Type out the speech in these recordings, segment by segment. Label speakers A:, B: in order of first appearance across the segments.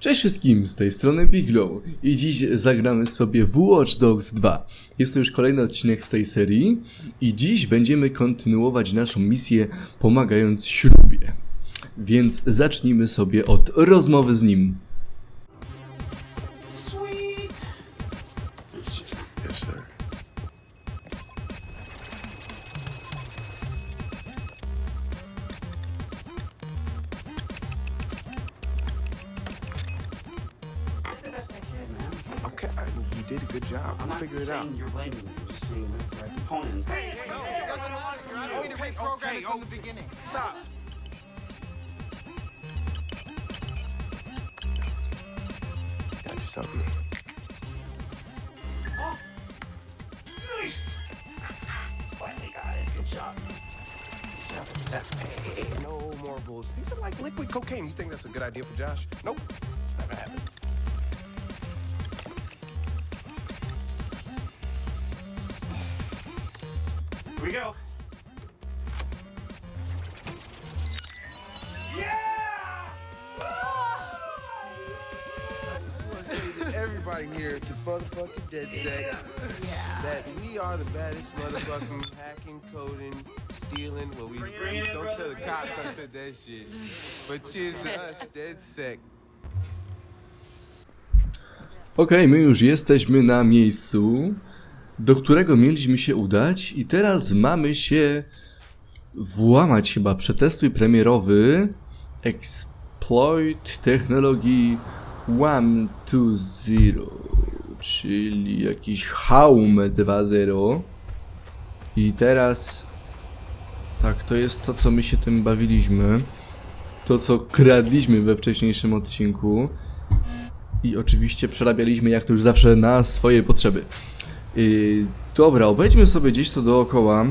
A: Cześć wszystkim, z tej strony Biglow i dziś zagramy sobie w Watch Dogs 2. Jest to już kolejny odcinek z tej serii i dziś będziemy kontynuować naszą misję pomagając śrubie. Więc zacznijmy sobie od rozmowy z nim.
B: From the beginning.
C: Stop. Got yourself here.
D: Nice. Finally got it. Good job. Good job.
C: Hey, hey, no more bulls. These are like liquid cocaine. You think that's a good idea for Josh? Nope. Never happened.
D: Here we go.
E: Everybody here to motherfucking DeadSec that we are the baddest motherfucking hacking, coding, stealing. Well, we
D: Bring it in,
E: don't
D: brother,
E: tell the cops. I said that shit. But cheers to us, DeadSec.
A: Okej, my już jesteśmy na miejscu, do którego mieliśmy się udać i teraz mamy się włamać chyba przetestuj premierowy Exploit technologii 120, czyli jakiś Haum 2.0 i teraz tak, to jest to co my się tym bawiliśmy, to co kradliśmy we wcześniejszym odcinku i oczywiście przerabialiśmy jak to już zawsze na swoje potrzeby. Yy, dobra, obejdźmy sobie gdzieś to dookoła.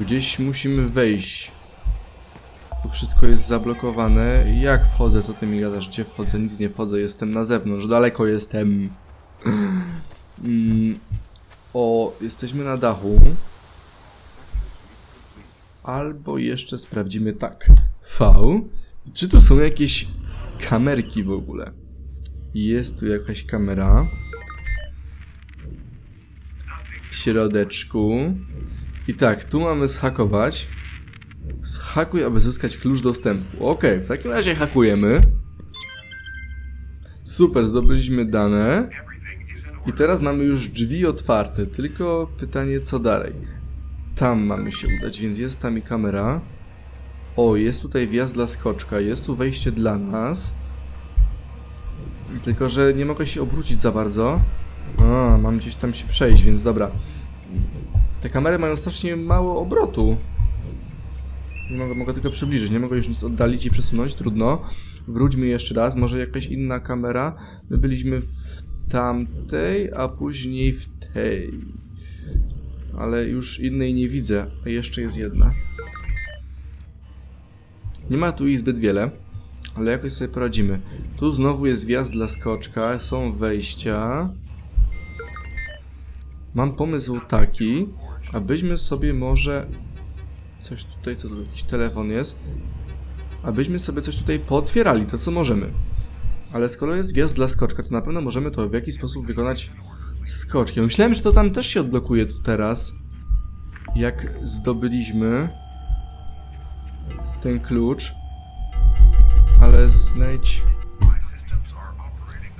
A: Gdzieś musimy wejść. Wszystko jest zablokowane. Jak wchodzę? Co ty mi gadasz? Gdzie wchodzę? Nic nie wchodzę. Jestem na zewnątrz. Daleko jestem. Mm, o, jesteśmy na dachu. Albo jeszcze sprawdzimy tak. V. Czy tu są jakieś kamerki w ogóle? Jest tu jakaś kamera. W środeczku. I tak, tu mamy zhakować. Zhakuj, aby zyskać klucz dostępu. Ok, w takim razie hakujemy. Super, zdobyliśmy dane. I teraz mamy już drzwi otwarte, tylko pytanie co dalej. Tam mamy się udać, więc jest tam i kamera. O, jest tutaj wjazd dla skoczka, jest tu wejście dla nas. Tylko, że nie mogę się obrócić za bardzo. A, mam gdzieś tam się przejść, więc dobra. Te kamery mają strasznie mało obrotu. Nie mogę, mogę tylko przybliżyć, nie mogę już nic oddalić i przesunąć, trudno. Wróćmy jeszcze raz, może jakaś inna kamera. My byliśmy w tamtej, a później w tej. Ale już innej nie widzę, a jeszcze jest jedna. Nie ma tu ich zbyt wiele, ale jakoś sobie poradzimy. Tu znowu jest wjazd dla skoczka, są wejścia. Mam pomysł taki, abyśmy sobie może... Coś tutaj, co tu jakiś telefon jest? Abyśmy sobie coś tutaj pootwierali, to co możemy. Ale skoro jest wjazd dla skoczka, to na pewno możemy to w jakiś sposób wykonać skoczkiem. Myślałem, że to tam też się odblokuje tu teraz. Jak zdobyliśmy ten klucz, ale znajdź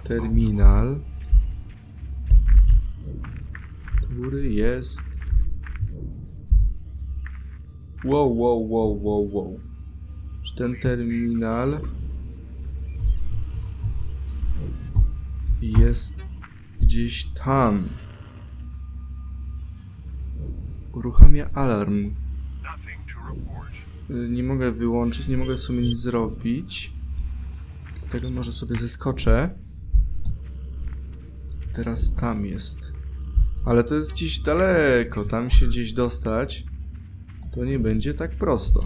A: terminal, który jest. Wow, wow, wow, wow, wow. Czy ten terminal jest gdzieś tam? Uruchamia alarm. Y, Nie mogę wyłączyć, nie mogę w sumie nic zrobić. Dlatego może sobie zeskoczę. Teraz tam jest. Ale to jest gdzieś daleko, tam się gdzieś dostać. To nie będzie tak prosto.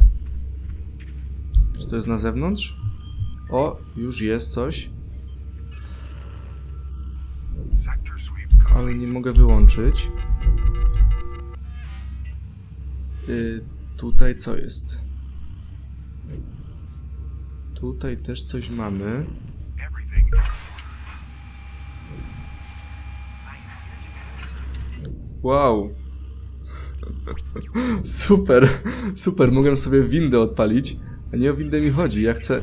A: Czy to jest na zewnątrz? O, już jest coś. Ale nie mogę wyłączyć. Y, tutaj co jest? Tutaj też coś mamy. Wow. Super, super, mogłem sobie windę odpalić, a nie o windę mi chodzi, ja chcę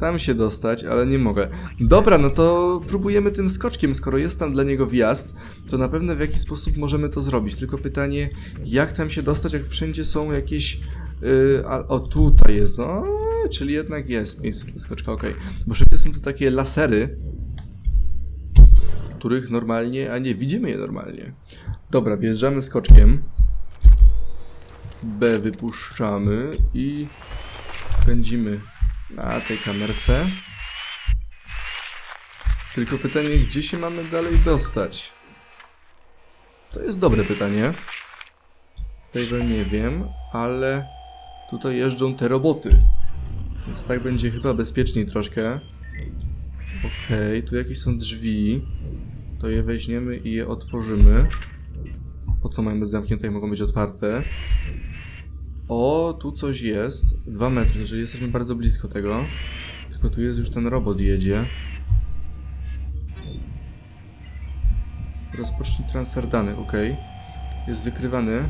A: tam się dostać, ale nie mogę. Dobra, no to próbujemy tym skoczkiem, skoro jest tam dla niego wjazd, to na pewno w jakiś sposób możemy to zrobić, tylko pytanie, jak tam się dostać, jak wszędzie są jakieś... Yy, a, o, tutaj jest, o, czyli jednak jest miejsce skoczka, okej. Bo wszędzie są to takie lasery, których normalnie, a nie, widzimy je normalnie. Dobra, wjeżdżamy skoczkiem. B wypuszczamy i pędzimy na tej kamerce. Tylko pytanie, gdzie się mamy dalej dostać? To jest dobre pytanie. Tego nie wiem, ale tutaj jeżdżą te roboty. Więc tak będzie chyba bezpieczniej troszkę. Okej, tu jakieś są drzwi. To je weźmiemy i je otworzymy. Co mają być zamknięte, jak mogą być otwarte? O, tu coś jest. Dwa metry, czyli jesteśmy bardzo blisko tego. Tylko tu jest już ten robot jedzie. Rozpocznij transfer danych, ok. Jest wykrywany.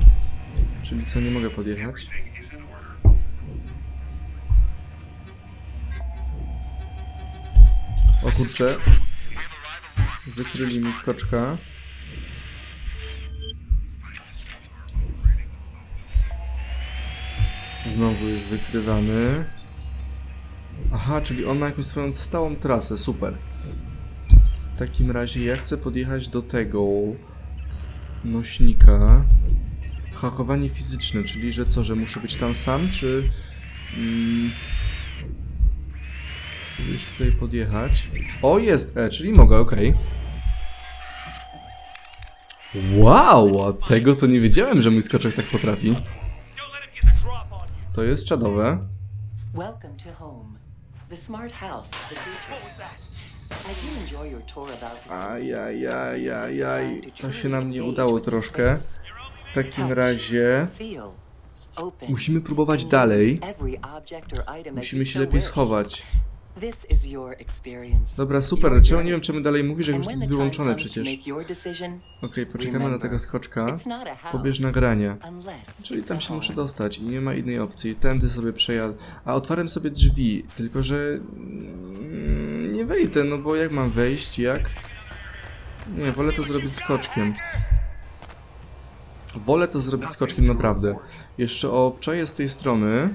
A: Czyli co, nie mogę podjechać. O kurczę. Wykryli mi skoczka. Znowu jest wykrywany. Aha, czyli on ma jakąś swoją stałą trasę, super. W takim razie ja chcę podjechać do tego nośnika. Hakowanie fizyczne, czyli że co, że muszę być tam sam, czy... Mm, już tutaj podjechać. O, jest E, czyli mogę, okej. Wow, a tego to nie wiedziałem, że mój skoczek tak potrafi. To jest czadowe.
F: Welcome to home, the smart house of the future. As you enjoy your tour about the
A: Ajajajajaj, to się nam nie udało troszkę. W takim razie
F: feel, open,
A: musimy próbować dalej.
F: use every object or item as
A: Musimy
F: you
A: się
F: so
A: lepiej
F: wish.
A: schować. Dobra, super, czemu nie wiem czemu dalej mówi, że
F: And
A: już to jest wyłączone przecież. Okej, poczekamy na tego skoczka. Pobierz nagrania. Czyli tam się muszę dostać i nie ma innej opcji. Tędy sobie przejadę. A otwarłem sobie drzwi, tylko że mm, nie wejdę, no bo jak mam wejść, jak? Nie, wolę to zrobić skoczkiem. Wolę to zrobić skoczkiem naprawdę. Jeszcze obczaję z tej strony.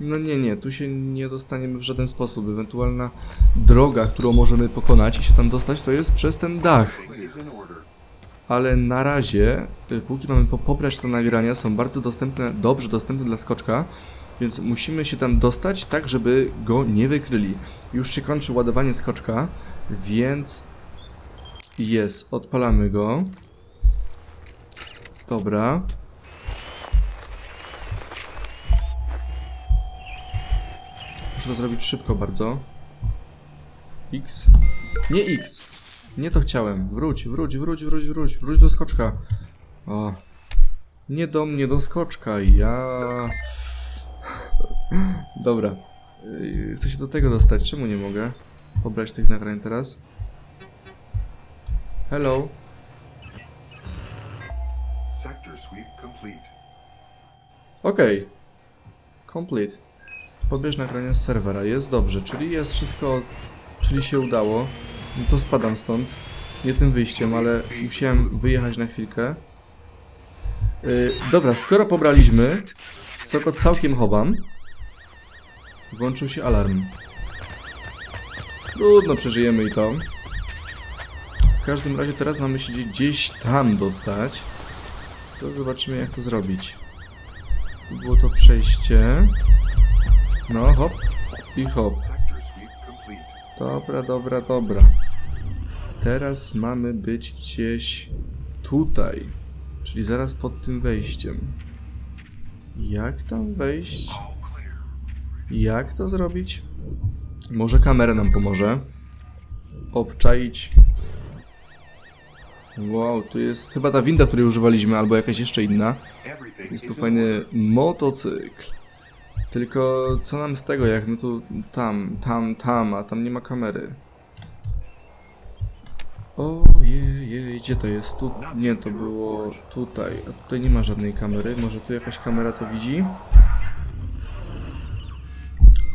A: No nie, nie, tu się nie dostaniemy w żaden sposób. Ewentualna droga, którą możemy pokonać i się tam dostać, to jest przez ten dach. Ale na razie, y, póki mamy po pobrać te nagrania, są bardzo dostępne, dobrze dostępne dla skoczka, więc musimy się tam dostać tak, żeby go nie wykryli. Już się kończy ładowanie skoczka, więc jest, odpalamy go. Dobra. To zrobić szybko bardzo. X. Nie X. Nie to chciałem. Wróć, wróć, wróć, wróć, wróć. Wróć do skoczka. O. Nie do mnie, do skoczka. Ja... Dobra. Yy, Chcę się do tego dostać. Czemu nie mogę pobrać tych nagrań teraz? Hello.
G: Sector sweep complete.
A: Okej. Complete. Pobierz nagrania z serwera. Jest dobrze, czyli jest wszystko... Czyli się udało. No to spadam stąd. Nie tym wyjściem, ale musiałem wyjechać na chwilkę. Yy, dobra, skoro pobraliśmy, to go całkiem chowam. Włączył się alarm. Trudno, przeżyjemy i to. W każdym razie teraz mamy się gdzieś tam dostać. To zobaczymy jak to zrobić. Było to przejście. No, hop i hop. Dobra, dobra, dobra. Teraz mamy być gdzieś tutaj. Czyli zaraz pod tym wejściem. Jak tam wejść? Jak to zrobić? Może kamera nam pomoże. Obczaić. Wow, tu jest chyba ta winda, której używaliśmy, albo jakaś jeszcze inna. Jest tu fajny motocykl. Tylko co nam z tego, jak my tu tam, tam, tam, a tam nie ma kamery. Ojej, gdzie to jest? Tu, nie, to było tutaj, a tutaj nie ma żadnej kamery. Może tu jakaś kamera to widzi?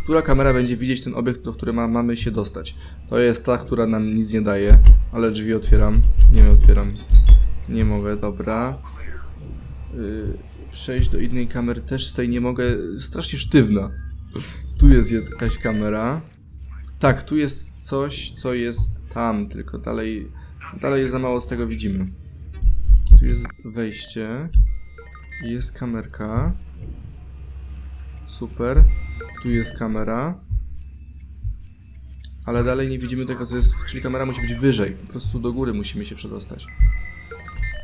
A: Która kamera będzie widzieć ten obiekt, do którego ma, mamy się dostać? To jest ta, która nam nic nie daje, ale drzwi otwieram. Nie otwieram. Nie mogę, dobra. Yy, przejść do innej kamery też z tej nie mogę. Strasznie sztywna. Tu jest jakaś kamera. Tak, tu jest coś, co jest tam, tylko dalej, dalej za mało z tego widzimy. Tu jest wejście. Jest kamerka. Super. Tu jest kamera. Ale dalej nie widzimy tego, co jest. Czyli kamera musi być wyżej. Po prostu do góry musimy się przedostać.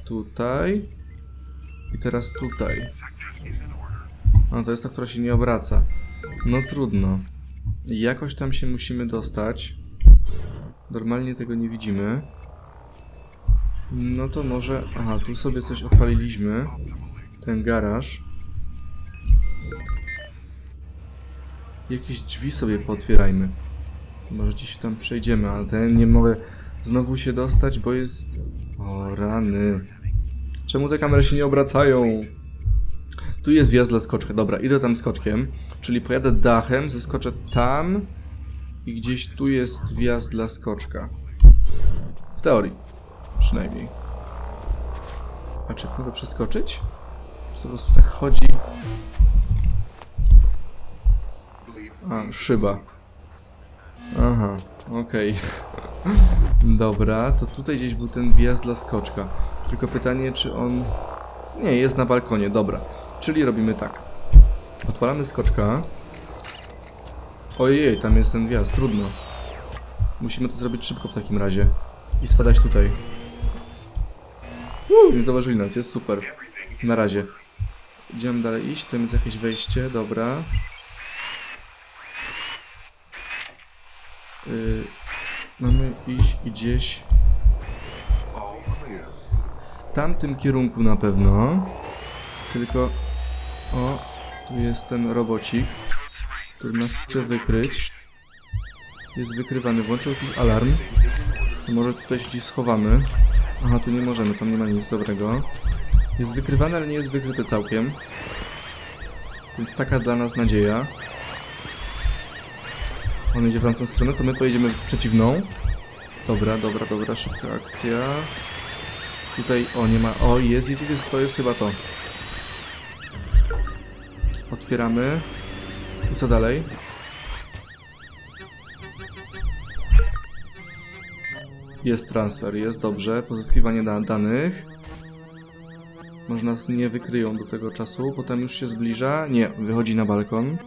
A: Tutaj. I teraz tutaj. A to jest ta, która się nie obraca. No trudno. Jakoś tam się musimy dostać. Normalnie tego nie widzimy. No to może... Aha, tu sobie coś odpaliliśmy. Ten garaż. Jakieś drzwi sobie pootwierajmy. To może gdzieś tam przejdziemy, ale ten nie mogę znowu się dostać, bo jest... O, rany. Czemu te kamery się nie obracają? Tu jest wjazd dla skoczka. Dobra, idę tam skoczkiem. Czyli pojadę dachem, zeskoczę tam i gdzieś tu jest wjazd dla skoczka. W teorii. Przynajmniej. A czy mogę przeskoczyć? Czy to po prostu tak chodzi? A, szyba. Aha, okej. Dobra, to tutaj gdzieś był ten wjazd dla skoczka. Tylko pytanie, czy on... Nie, jest na balkonie, dobra. Czyli robimy tak. Odpalamy skoczka. Ojej, tam jest ten wjazd, trudno. Musimy to zrobić szybko w takim razie. I spadać tutaj. Uuu, nie zauważyli nas, jest super. Na razie. Idziemy dalej iść, tam jest jakieś wejście, dobra. Yy, mamy iść gdzieś
G: clear.
A: w tamtym kierunku na pewno. Tylko... O, tu jest ten robocik, który nas chce wykryć. Jest wykrywany. Włączył jakiś alarm. To może tutaj się gdzieś schowamy. Aha, tu nie możemy, tam nie ma nic dobrego. Jest wykrywany, ale nie jest wykryty całkiem. Więc taka dla nas nadzieja. On idzie w tamtą stronę, to my pojedziemy w przeciwną. Dobra, dobra, dobra, szybka akcja. Tutaj, o nie ma, o jest, jest, jest, to jest chyba to. Otwieramy. I co dalej? Jest transfer, jest dobrze. Pozyskiwanie da danych. Może nas nie wykryją do tego czasu. Potem już się zbliża. Nie, wychodzi na balkon.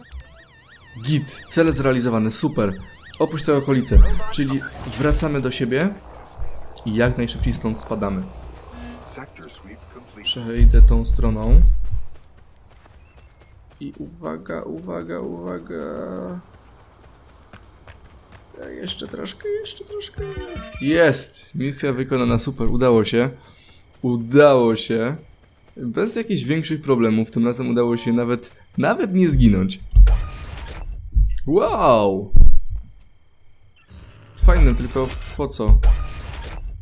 A: Git, cel zrealizowany, super. Opuść te okolice, czyli wracamy do siebie i jak najszybciej stąd spadamy. Przejdę tą stroną. I uwaga, uwaga, uwaga. Ja jeszcze troszkę, jeszcze troszkę. Jest! Misja wykonana, super, udało się. Udało się. Bez jakichś większych problemów. Tym razem udało się nawet, nawet nie zginąć. Wow! Fajne, tylko po co?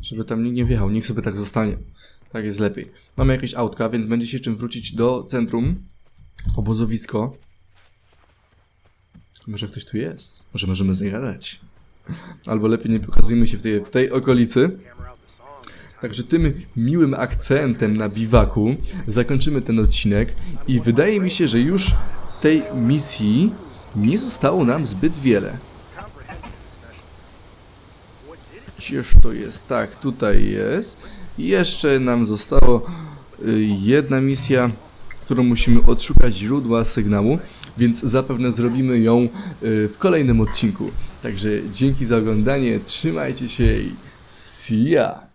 A: Żeby tam nikt nie wjechał, niech sobie tak zostanie. Tak jest lepiej. Mamy jakieś autka, więc będzie się czym wrócić do centrum. Obozowisko. Może ktoś tu jest? Może możemy zagadać? Albo lepiej nie pokazujmy się w tej, w tej okolicy. Także tym miłym akcentem na biwaku zakończymy ten odcinek i wydaje mi się, że już tej misji nie zostało nam zbyt wiele. Gdzież to jest? Tak, tutaj jest. Jeszcze nam zostało y, jedna misja, którą musimy odszukać źródła sygnału, więc zapewne zrobimy ją y, w kolejnym odcinku. Także dzięki za oglądanie, trzymajcie się i see ya!